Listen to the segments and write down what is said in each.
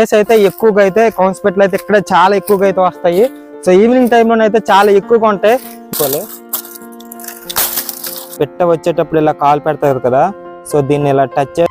Place అయితే ఎక్కువగా అయితే కౌన్స్పెట్లు అయితే ఇక్కడ చాలా ఎక్కువగా అయితే వస్తాయి. సో ఈవినింగ్ టైంలో అయితే చాలా ఎక్కువగా ఉంటాయి. పెట్ట వచ్చేటప్పుడు ఇలా కాలు పెడతారు కదా. సో దీన్ని ఇలా టచ్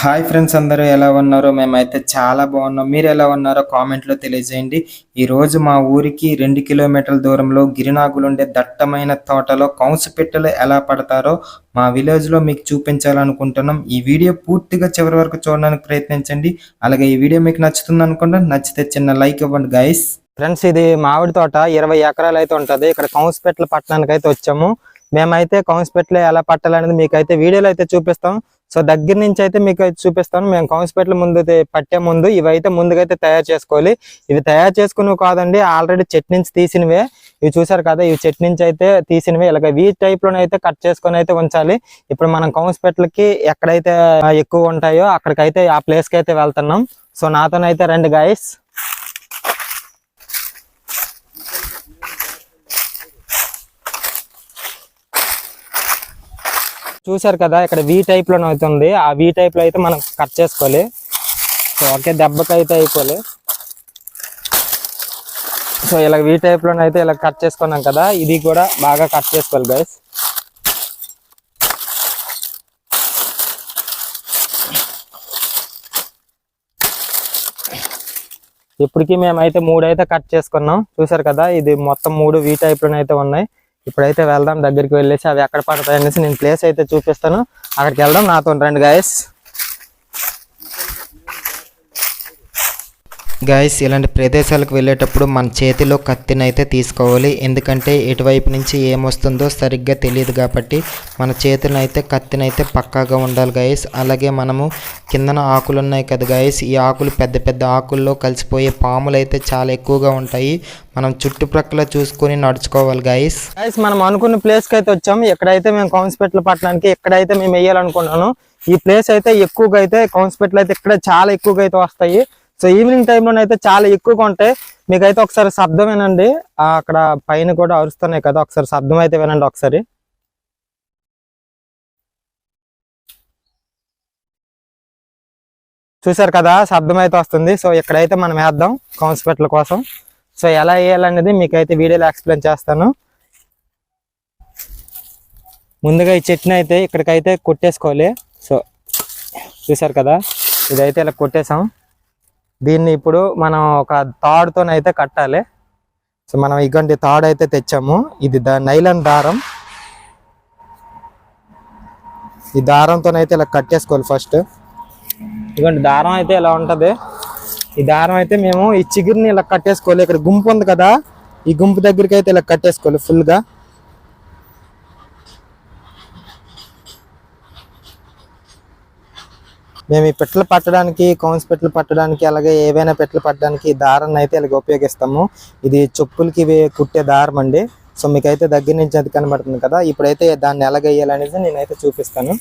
హాయ్ ఫ్రెండ్స్ అందరూ ఎలా ఉన్నారో మేమైతే చాలా బాగున్నాం. మీరు ఎలా ఉన్నారో కామెంట్లో తెలియజేయండి. ఈ రోజు మా ఊరికి రెండు కిలోమీటర్ల దూరంలో గిరినాగులు ఉండే దట్టమైన తోటలో కౌన్స్ పెట్టెలు ఎలా పడతారో మా విలేజ్లో మీకు చూపించాలనుకుంటున్నాం. ఈ వీడియో పూర్తిగా చివరి వరకు చూడడానికి ప్రయత్నించండి. అలాగే ఈ వీడియో మీకు నచ్చుతుంది అనుకుంటా నచ్చితే చిన్న లైక్ ఇవ్వండి గైస్ ఫ్రెండ్స్ ఇది మామిడి తోట ఇరవై ఎకరాలు అయితే ఉంటది. ఇక్కడ కౌన్స్పెట్ల పట్టణానికి అయితే వచ్చాము. మేమైతే కౌన్స్పెట్లు ఎలా పట్టాలనేది మీకైతే వీడియోలో అయితే చూపిస్తాం. సో దగ్గర నుంచి అయితే మీకు అయితే చూపిస్తాను. మేము కౌన్స్పెట్ల ముందు అయితే పట్టే ముందు ఇవైతే ముందుగైతే తయారు చేసుకోవాలి. ఇవి తయారు చేసుకునేవి కాదండి ఆల్రెడీ చెట్టు నుంచి తీసినవే. ఇవి చూసారు కదా ఇవి చెట్టు నుంచి అయితే తీసినవి. ఇలాగ వీ టైప్ అయితే కట్ చేసుకొని అయితే ఉంచాలి. ఇప్పుడు మనం కౌన్స్పెట్లకి ఎక్కడైతే ఎక్కువ ఉంటాయో అక్కడికైతే ఆ ప్లేస్కి అయితే వెళ్తున్నాం. సో నాతోనైతే రండి గాయస్ చూసారు కదా ఇక్కడ వి టైప్లో అవుతుంది. ఆ వి టైప్లో అయితే మనం కట్ చేసుకోవాలి. సో ఒకే దెబ్బకి అయితే అయిపోవాలి సో ఇలా వి టైప్లో అయితే ఇలా కట్ చేసుకున్నాం కదా ఇది కూడా బాగా కట్ చేసుకోవాలి గైస్ ఇప్పటికి మేమైతే మూడు అయితే కట్ చేసుకున్నాం. చూసారు కదా ఇది మొత్తం మూడు వి టైప్ ఉన్నాయి. ఇప్పుడైతే వెళ్దాం దగ్గరికి వెళ్ళేసి అవి ఎక్కడ పడతాయి అనేసి నేను ప్లేస్ అయితే చూపిస్తాను. అక్కడికి వెళ్దాం నాతో రండి గాయస్ గాయస్ ఇలాంటి ప్రదేశాలకు వెళ్ళేటప్పుడు మన చేతిలో కత్తినైతే తీసుకోవాలి. ఎందుకంటే ఎటువైపు నుంచి ఏమొస్తుందో సరిగ్గా తెలియదు కాబట్టి మన చేతినైతే కత్తినైతే పక్కాగా ఉండాలి గాయస్ అలాగే మనము కిందన ఆకులు ఉన్నాయి కదా గాయస్ ఈ ఆకులు పెద్ద పెద్ద ఆకుల్లో కలిసిపోయే పాములు అయితే చాలా ఎక్కువగా ఉంటాయి. మనం చుట్టుప్రక్కల చూసుకొని నడుచుకోవాలి గాయస్ గాయస్ మనం అనుకున్న ప్లేస్కి అయితే వచ్చాము. ఎక్కడైతే మేము కౌన్స్పెట్ల పట్టడానికి ఎక్కడైతే మేము వేయాలనుకున్నాను ఈ ప్లేస్ అయితే ఎక్కువగా అయితే కౌన్స్పెట్లు అయితే ఇక్కడ చాలా ఎక్కువగా అయితే వస్తాయి. సో ఈవినింగ్ టైంలో అయితే చాలా ఎక్కువగా ఉంటాయి. మీకైతే ఒకసారి శబ్దం వినండి. అక్కడ పైన కూడా అరుస్తున్నాయి కదా ఒకసారి శబ్దం అయితే వినండి ఒకసారి. చూసారు కదా శబ్దం అయితే వస్తుంది. సో ఇక్కడైతే మనం వేద్దాం కౌన్స్పెట్ల కోసం. సో ఎలా వేయాలనేది మీకైతే వీడియోలో ఎక్స్ప్లెయిన్ చేస్తాను. ముందుగా ఈ చెట్టుని అయితే ఇక్కడికైతే కొట్టేసుకోవాలి. సో చూసారు కదా ఇదైతే ఇలా కొట్టేసాం. దీన్ని ఇప్పుడు మనం ఒక తాడుతోనైతే కట్టాలి. సో మనం ఇటువంటి తాడు అయితే తెచ్చాము. ఇది ద నైలాన్ దారం. ఈ దారంతోనైతే ఇలా కట్టేసుకోవాలి ఫస్ట్. ఇదిగోండి దారం అయితే ఇలా ఉంటది. ఈ దారం అయితే మేము ఈ చిగురిని ఇలా కట్టేసుకోవాలి. ఇక్కడ గుంపు ఉంది కదా ఈ గుంపు దగ్గరికి అయితే ఇలా కట్టేసుకోవాలి ఫుల్గా. మేము ఈ పెట్టలు పట్టడానికి కౌన్స్ పెట్టలు పట్టడానికి అలాగే ఏవైనా పెట్టలు పట్టడానికి దారాన్ని అయితే ఇలాగ ఉపయోగిస్తాము. ఇది చెప్పులకి కుట్టే దారం అండి. సో మీకైతే దగ్గర నుంచి అది కనబడుతుంది కదా. ఇప్పుడైతే దాన్ని ఎలాగ వేయాలనేది నేనైతే చూపిస్తాను.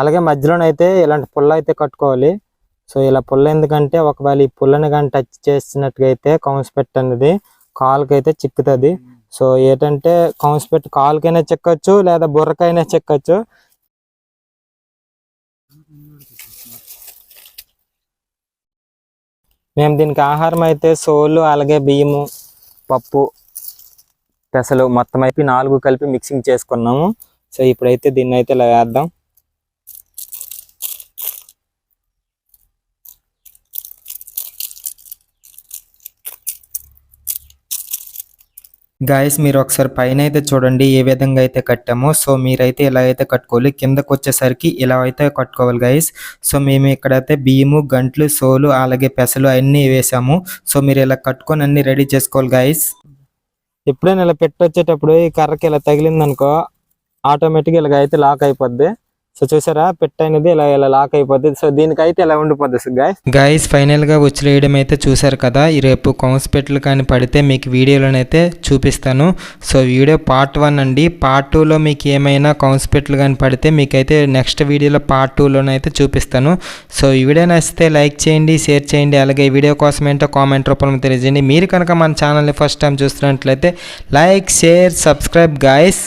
అలాగే మధ్యలోనైతే ఇలాంటి పుల్ల అయితే కట్టుకోవాలి. సో ఇలా పుల్ల ఎందుకంటే ఒకవేళ ఈ పుల్లని కానీ టచ్ చేసినట్టుగా అయితే కౌన్స్ పెట్ట అనేది కాలుకైతే చిక్కుతుంది. సో ఏంటంటే కౌన్స్ పెట్టి కాలుకైనా చెక్కచ్చు లేదా బుర్రకైనా చెక్కచ్చు. మేము దీనికి ఆహారం అయితే సోలు అలాగే బియ్యము పప్పు పెసలు మొత్తం అయితే నాలుగు కలిపి మిక్సింగ్ చేసుకున్నాము. సో ఇప్పుడైతే దీన్ని అయితే ఇలా వేద్దాం. గాయస్ మీరు ఒకసారి పైన అయితే చూడండి ఏ విధంగా అయితే కట్టామో. సో మీరైతే ఇలా అయితే కట్టుకోవాలి. కిందకు వచ్చేసరికి ఇలా అయితే కట్టుకోవాలి గాయస్ సో మేము ఇక్కడైతే బియ్యము గంట్లు సోలు అలాగే పెసలు అన్నీ వేసాము. సో మీరు ఇలా కట్టుకొని అన్ని రెడీ చేసుకోవాలి గాయస్ ఎప్పుడైనా ఇలా పెట్టొచ్చేటప్పుడు ఈ కర్రకి ఇలా తగిలిందనుకో ఆటోమేటిక్గా ఇలాగ అయితే లాక్ అయిపోద్ది. సో చూసారా? పెట్ అనేది ఇలా ఇలా లాక్ అయిపోతుంది సో దీనికైతే ఇలా ఉండిపోతుంది గాయస్ గైస్ ఫైనల్గా వచ్చిలేయడం అయితే చూశారు కదా. ఈ రేపు కౌన్స్పెట్లు కానీ పడితే మీకు వీడియోలోనైతే చూపిస్తాను. సో వీడియో పార్ట్ వన్ అండి. పార్ట్ టూలో మీకు ఏమైనా కౌన్స్పెట్లు కానీ పడితే మీకైతే నెక్స్ట్ వీడియోలో పార్ట్ టూలోనైతే చూపిస్తాను. సో ఈ వీడియో నచ్చితే లైక్ చేయండి షేర్ చేయండి. అలాగే ఈ వీడియో కోసం ఏంటో కామెంట్ రూపంలో తెలియజేయండి. మీరు కనుక మన ఛానల్ని ఫస్ట్ టైం చూస్తున్నట్లయితే లైక్ షేర్ సబ్స్క్రైబ్ గాయస్